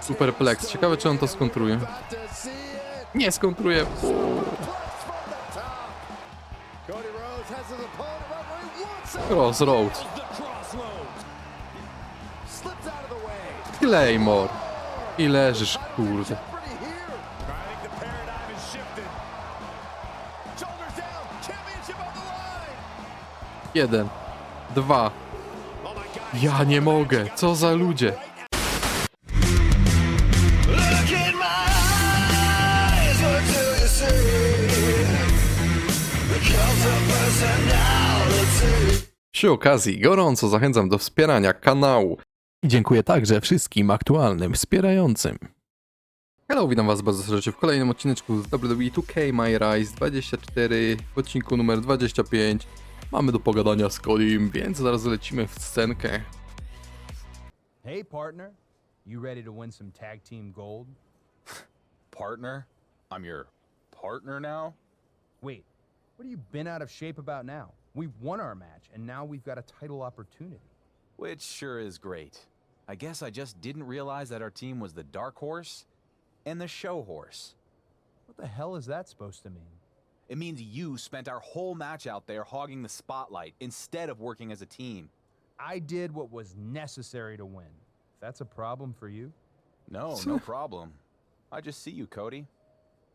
Superplex. Ciekawe, czy on to skontruje. Nie skontruje. Crossroads. Claymore. I leżysz, kurde. Jeden. Dwa. Ja nie mogę. Co za ludzie. Przy okazji gorąco zachęcam do wspierania kanału. I dziękuję także wszystkim aktualnym wspierającym. Hello, witam was bardzo serdecznie w kolejnym odcineczku z WWE 2K My Rise 24, w odcinku numer 25. Mamy do pogadania z Codim, więc zaraz lecimy w scenkę. Hey, partner. You ready to win some tag team gold? partner? I'm your partner now? Wait, what have you been out of shape about now? We won our match, and now we've got a title opportunity. Which sure is great. I guess I just didn't realize that our team was the dark horse and the show horse. What the hell is that supposed to mean? It means you spent our whole match out there hogging the spotlight instead of working as a team. I did what was necessary to win. If that's a problem for you, No, no problem. I just see you, Cody.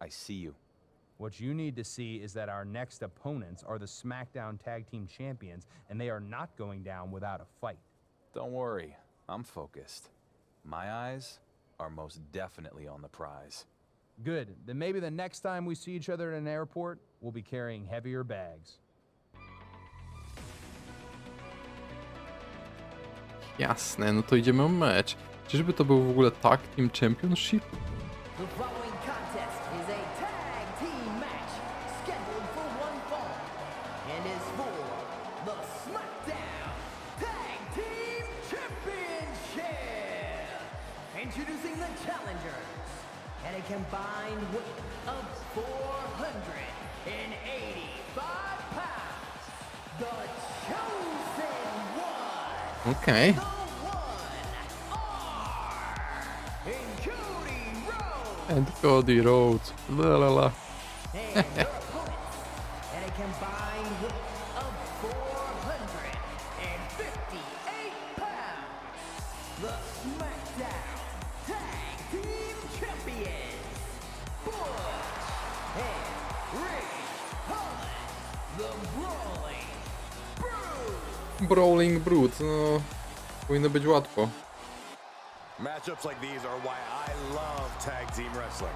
I see you. What you need to see is that our next opponents are the SmackDown Tag Team Champions, and they are not going down without a fight. Don't worry, I'm focused. My eyes are most definitely on the prize. Good. Then maybe the next time we see each other at an airport, we'll be carrying heavier bags. Jasne, no to idziemy o mecz. Czyżby to był w ogóle Tag Team Championship? Introducing the challengers at a combined weight of 485 pounds. The chosen one. Okej. The one are in Cody Rhodes. And Cody Rhodes. La la la. Brawling Brute, no... Powinno być łatwo. Matchups like these are why I love tag team wrestling.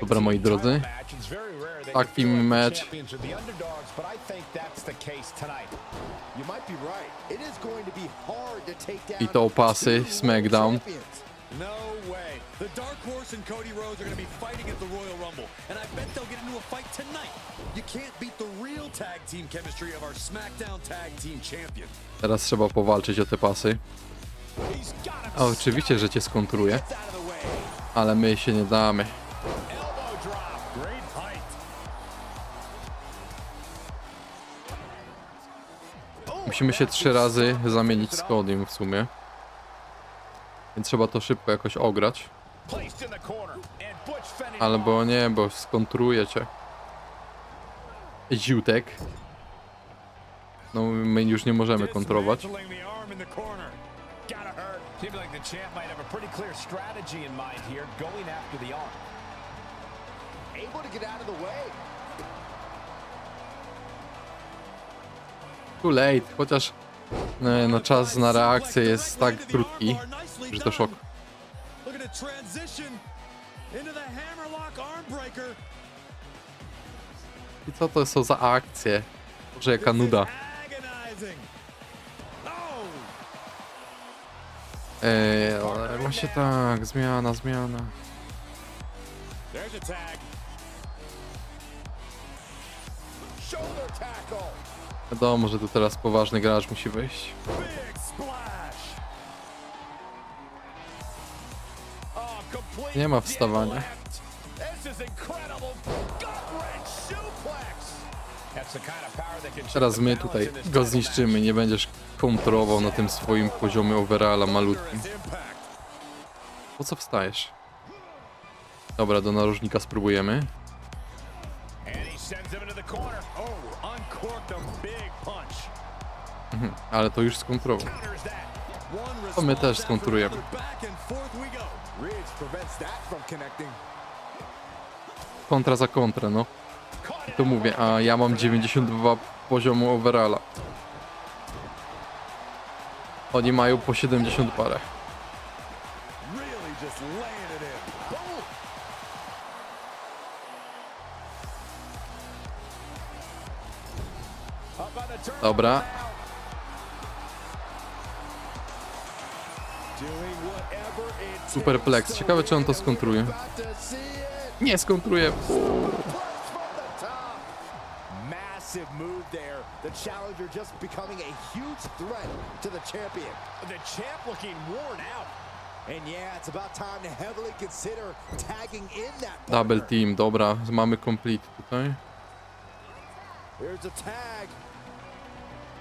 Dobra, moi drodzy. you team match. I to pasy, SmackDown. No way. The Dark Horse and Cody Rhodes are going to be fighting at the Royal Rumble, and I bet they'll get into a fight tonight. You can't beat the real tag team chemistry of our SmackDown Tag Team Champion. Teraz trzeba powalczyć o te pasy. A oczywiście, że cię way. ale my się nie damy. Musimy się trzy razy zamienić z Codym w sumie. Więc trzeba to szybko jakoś ograć. Albo nie, bo skontruje cię. Ziutek. No my już nie możemy way. Too late, chociaż nie, no czas na reakcję jest tak krótki, że to szok. I co to są za akcje? Boże jaka nuda. Oh, Eee, ale właśnie tak, zmiana, zmiana. there's a tag. Wiadomo, że tu teraz poważny gracz musi complete Nie ma wstawania. Teraz my tutaj go zniszczymy, nie będziesz kontrował na tym swoim poziomie overalla malutkim. Po co wstajesz? Dobra, do narożnika spróbujemy. Sends him into the corner. Oh, uncorked a big punch. Ale to już skontrował. To my też skontrujemy. Kontra za kontrę, no. It To mówię, a ja mam 92 poziomu overalla. Oni mają po 70 parę. Dobra. Superplex. Ciekawe, czy on to skontruje. Nie skontruje. Massive move there. The challenger just becoming a huge threat to the champion. The champ looking worn out. And yeah, it's about time to heavily consider tagging in that Double team, dobra, mamy complete tutaj. Here's a tag.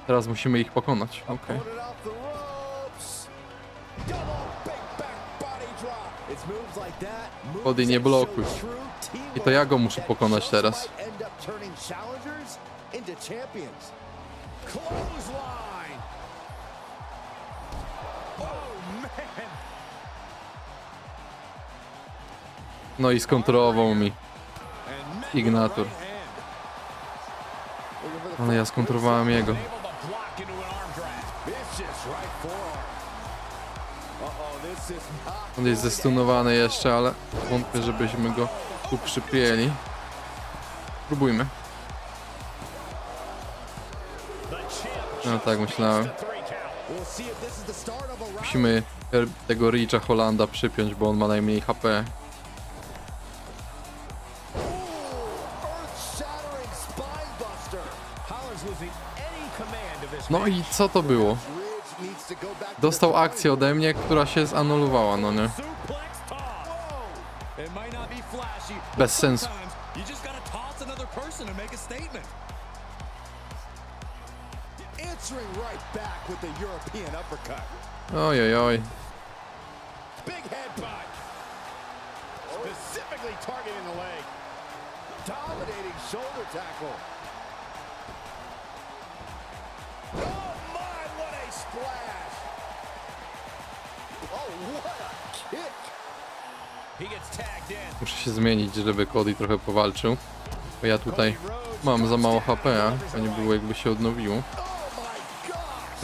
Teraz musimy ich pokonać. Okej. Body nie blokuj. I to ja go muszę pokonać teraz. No i skontrował mi. The Ale ja skontrowałem jego. On jest zestunowany jeszcze, ale wątpię, żebyśmy go tu. The champ No tak myślałem. Musimy ter- tego Richa Hollanda przypiąć, bo on ma najmniej HP. No i co to było? Ridge needs to go back to Dostał akcję ode mnie, która się zanulowała, no nie? Bez sensu. Oj, oj, oj. Specifically targeting the leg. Dominating shoulder tackle. Oh my, what a splash! Muszę się zmienić, żeby Cody trochę powalczył. Bo ja tutaj mam za mało HP, a nie było jakby się odnowiło.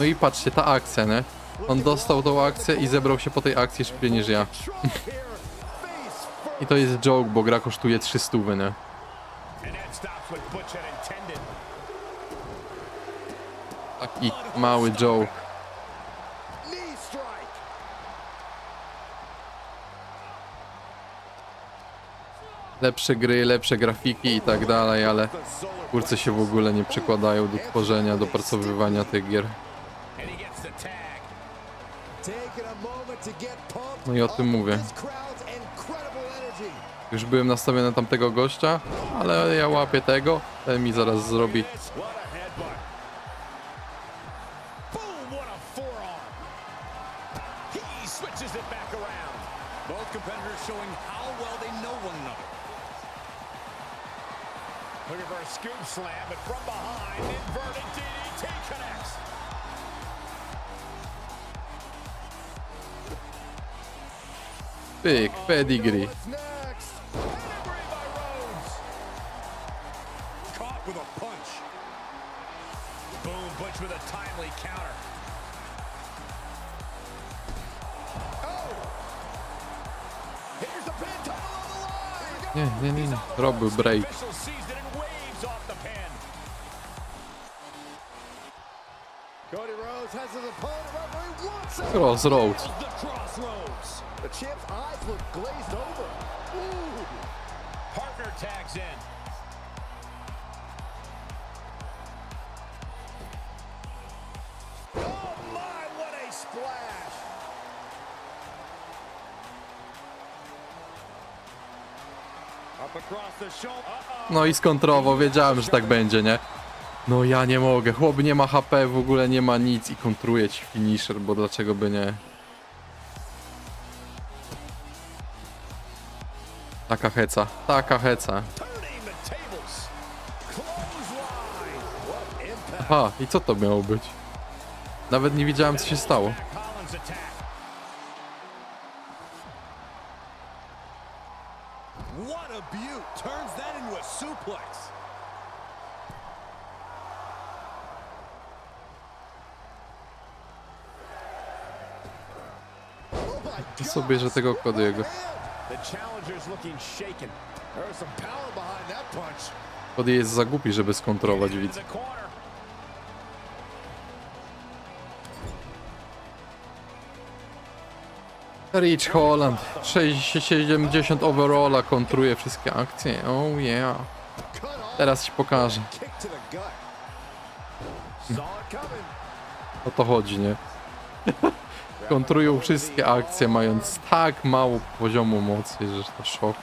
No i patrzcie, ta akcja, nie? On dostał tą akcję i zebrał się po tej akcji szybciej niż ja. I to jest joke, bo gra kosztuje 300, nie? Taki mały joke. Lepsze gry, lepsze grafiki i tak dalej, ale kurce się w ogóle nie przykładają do tworzenia, dopracowywania tych gier. No i o tym mówię. Już byłem nastawiony na tamtego gościa, ale ja łapię tego, ten mi zaraz zrobi. Competitors showing how well they know one another. Looking for a scoop slam, but from behind, inverted DDT connects. Oh, pedigree. What's next? Pedigree. Caught with a punch. Boom, Butch with a timely counter. Oh! Here's the pin on the line. Uh-oh. No i skontrował, wiedziałem, że tak będzie, nie? No ja nie mogę, chłop nie ma HP, w ogóle nie ma nic i kontruje ci finisher, bo dlaczego by nie? Taka heca, taka heca. Aha, i co to miało być? Nawet nie widziałem, co się stało. What a beaut. Turns that into a suplex. Oh my I sobie, że tego Cody'ego. The challenger's looking shaken. There was some power behind that punch. Cody jest za głupi, żeby skontrować, corner. Rich Holland, 670 overalla, kontruje wszystkie akcje. Oh yeah. Teraz ci pokażę. Coming. O to chodzi, nie? Kontrują wszystkie akcje, mając tak mało poziomu mocy, że to szok.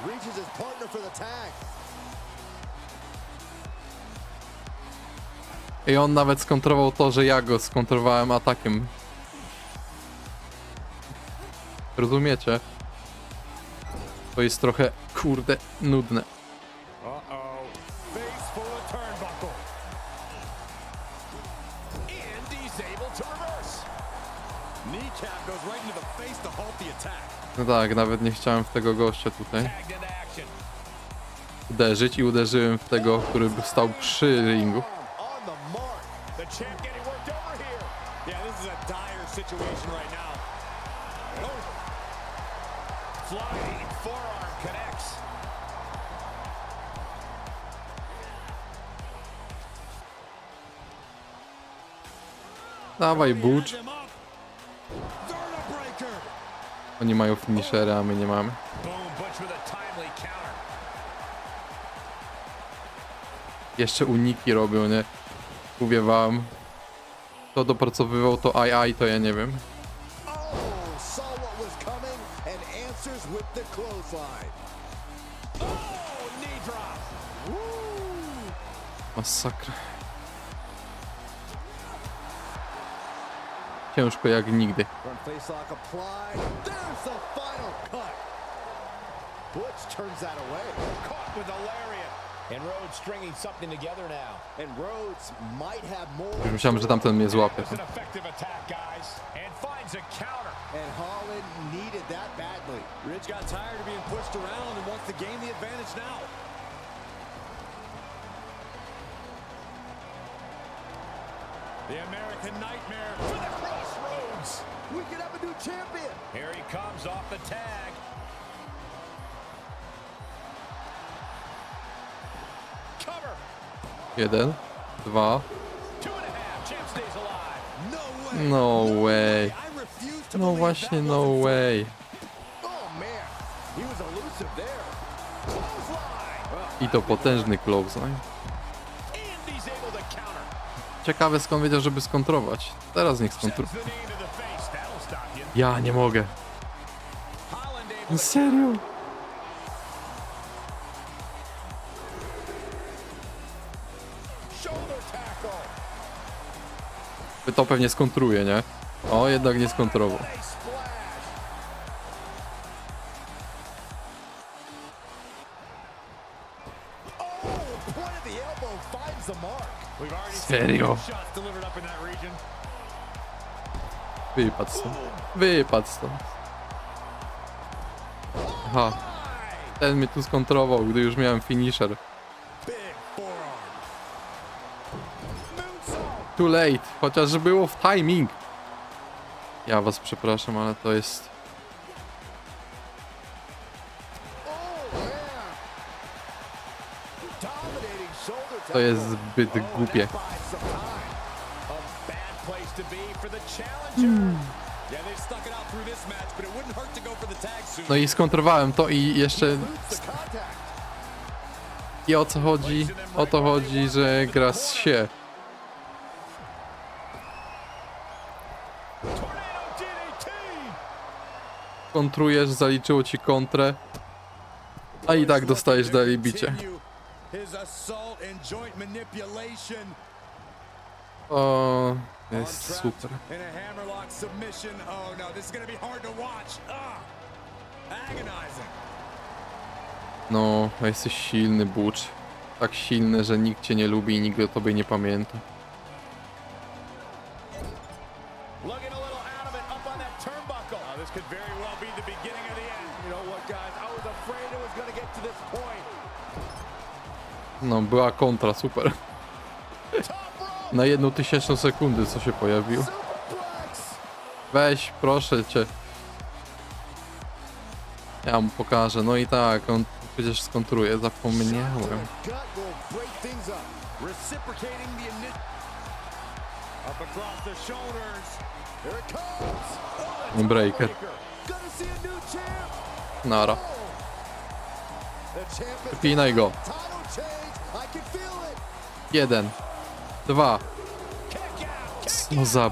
I on nawet skontrował to, że ja go skontrowałem atakiem. Rozumiecie? To jest trochę, kurde, nudne. No tak, nawet nie chciałem w tego gościa tutaj uderzyć i uderzyłem w tego, który stał przy ringu. On the Oni mają finishery, a my nie mamy. Jeszcze uniki robią, nie? Mówię wam. Kto dopracowywał to ai ai, to ja nie wiem. Oh, Ciężko jak nigdy. Butch turns that away. Caught with a lariat. And Rhodes stringing something together now. And Rhodes might have more. Myślałem, że tamten mnie złapie. It's an effective attack, guys. And finds a counter. And Holland needed that badly. Ridge got tired of being pushed around and wants to gain the advantage now. The American Nightmare. We could have a new champion. Here he comes off the tag. Cover. Jeden, dwa. No way. No No believe właśnie, no way. Oh. I to potężny clothesline. Ciekawe skąd wiedział, żeby skontrować. Teraz niech skontruje. Ja nie mogę. To Serio? To pewnie skontruje, nie? O, jednak nie skontrował. A Wypadł stąd. Wypadł stąd. Aha. Ten mnie tu skontrował, gdy już miałem finisher. Too late, chociaż było w timing. Ja was przepraszam, ale to jest... To jest zbyt głupie. No i skontrowałem to i jeszcze... I o co chodzi? O to chodzi, że gra się. Kontrujesz, zaliczyło ci kontrę. A i tak dostajesz dalej bicie. O, Jest super. Oh no. Ah. No, jesteś silny, Butch. Tak silny, że nikt cię nie lubi i nikt o tobie nie pamięta. No, była kontra, super. Na jedną tysięczną sekundy co się pojawił. Weź, proszę cię. Ja mu pokażę. No i tak, on przecież skontruje, zapomniałem. Breaker. Nara. Wypinaj go. Jeden. Dwa. No za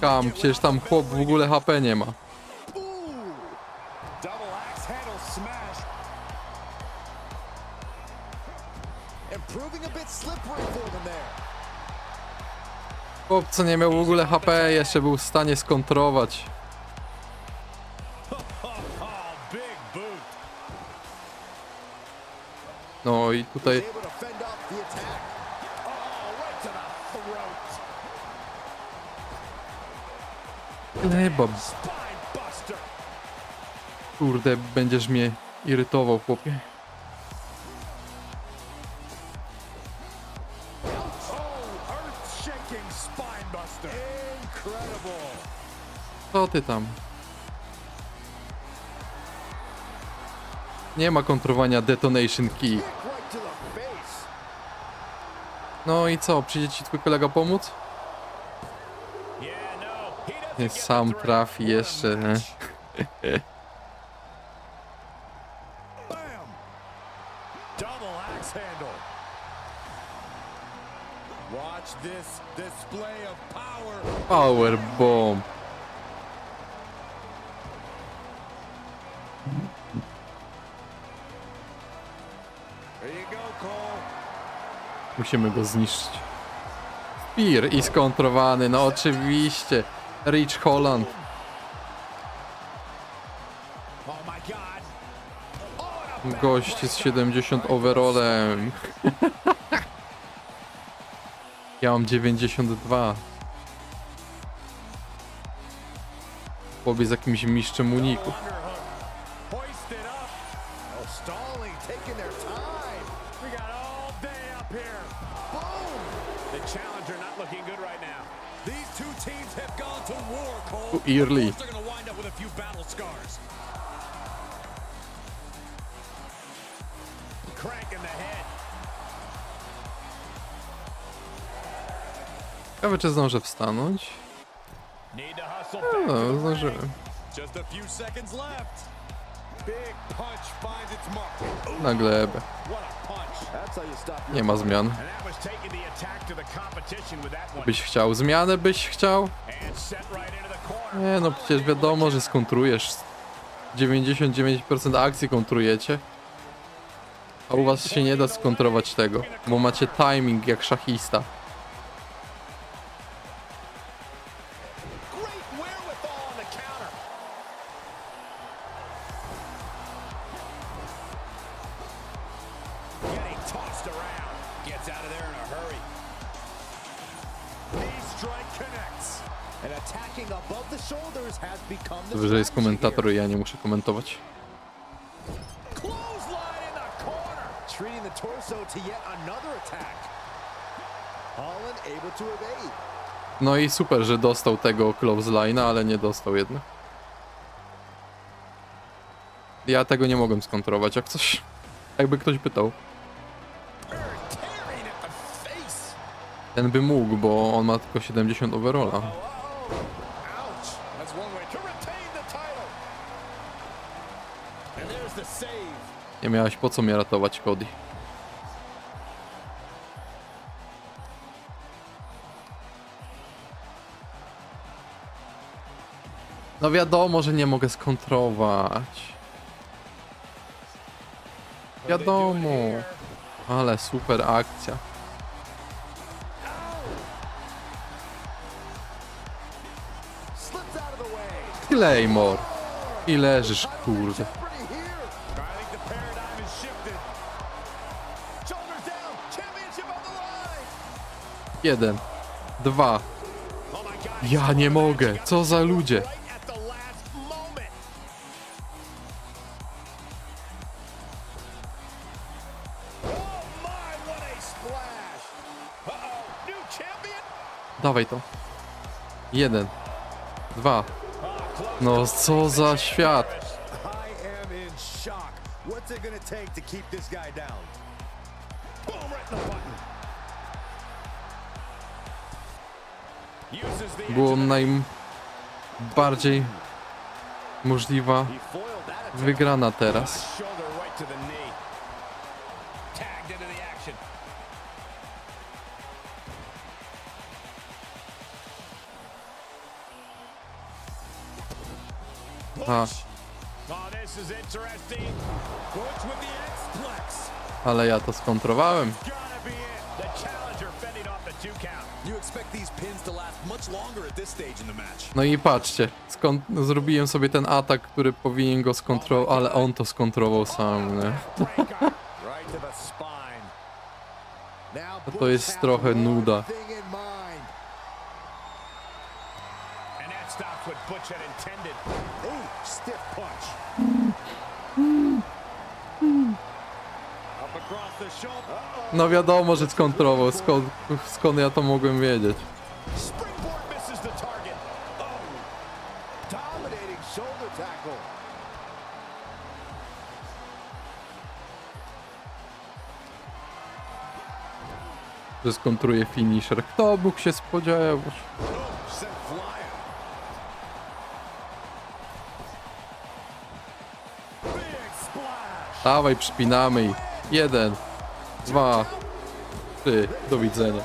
kam, przecież tam chłop w ogóle HP nie ma. Chłop co nie miał w ogóle HP, jeszcze był w stanie skontrować. No i tutaj buster. kurde, będziesz mnie irytował, chłopie. Co ty tam? Nie ma kontrowania detonation key. No i co, przyjdzie ci twój kolega pomóc? Yeah, no, he doesn't Nie get the sam three. trafi What a jeszcze, nie? match. Bam! Double axe handle. Watch this display of power. Bomb. Musimy go zniszczyć. Spear i skontrowany, no oczywiście. Rich Holland. Gość z 70 overallem. Ja mam 92. Chłopiec z jakimś mistrzem uników. Glebę. what a punch. That's how you stop your Nie ma zmian. Byś chciał zmianę, byś chciał? Nie no, przecież wiadomo, że skontrujesz. 99% akcji kontrujecie. A u was się nie da skontrować tego, bo macie timing jak szachista. Muszę komentować. Clothesline in the corner. Treating the torso to yet another attack. Holland able to evade. No i super, że dostał tego clothesline'a, ale nie dostał jednak. Ja tego nie mogłem skontrować, jak coś... Jakby ktoś pytał. Ten by mógł, bo on ma tylko 70 overalla. Nie miałeś po co mnie ratować, Cody. No wiadomo, że nie mogę skontrować. Wiadomo. Ale super akcja. Claymore. I leżysz, kurde. Jeden. Dwa. Ja nie mogę. Co za ludzie. Dawaj to. Jeden. Dwa. No co za świat. Boom, right in the button. Było najbardziej możliwa wygrana teraz. A, ale ja to skontrowałem. No i patrzcie, skon- zrobiłem sobie ten atak, który powinien go skontrolować, ale on to skontrolował sam, nie? Right to jest trochę nuda. No wiadomo, że skontrolował, skąd, skąd ja to mogłem wiedzieć. Że skontruje finisher. Kto mógł się splash. Dawaj, przypinamy. Jeden, dwa, trzy, do widzenia.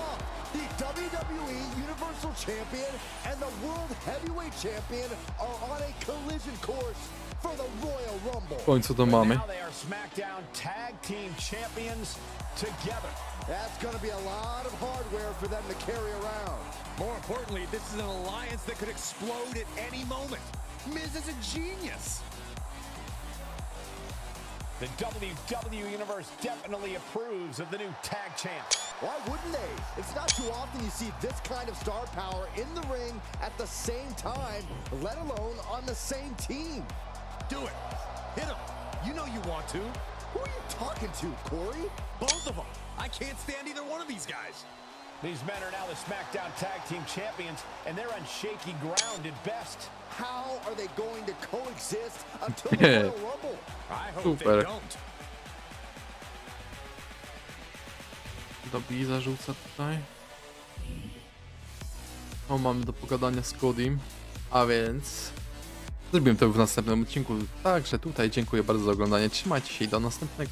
W końcu to mamy. Now they are SmackDown Tag Team Champions together. That's going to be a lot of hardware for them to carry around. More importantly, this is an alliance that could explode at any moment. Miz is a genius. The WWE Universe definitely approves of the new tag champs. Why wouldn't they? It's not too often you see this kind of star power in the ring at the same time, let alone on the same team. Do it. Hit him. You know you want to. Who are you talking to, Corey? Both of them. I can't stand either one of these guys. These men are now the SmackDown Tag Team Champions, and they're on shaky ground at best. How are they going to coexist until the Royal Rumble? I hope Super. they don't. Dobi zarzuca tutaj. O, mamy do pogadania z Codym. A więc... Zrobimy to w następnym odcinku. Także tutaj dziękuję bardzo za oglądanie. Trzymajcie się i do następnego.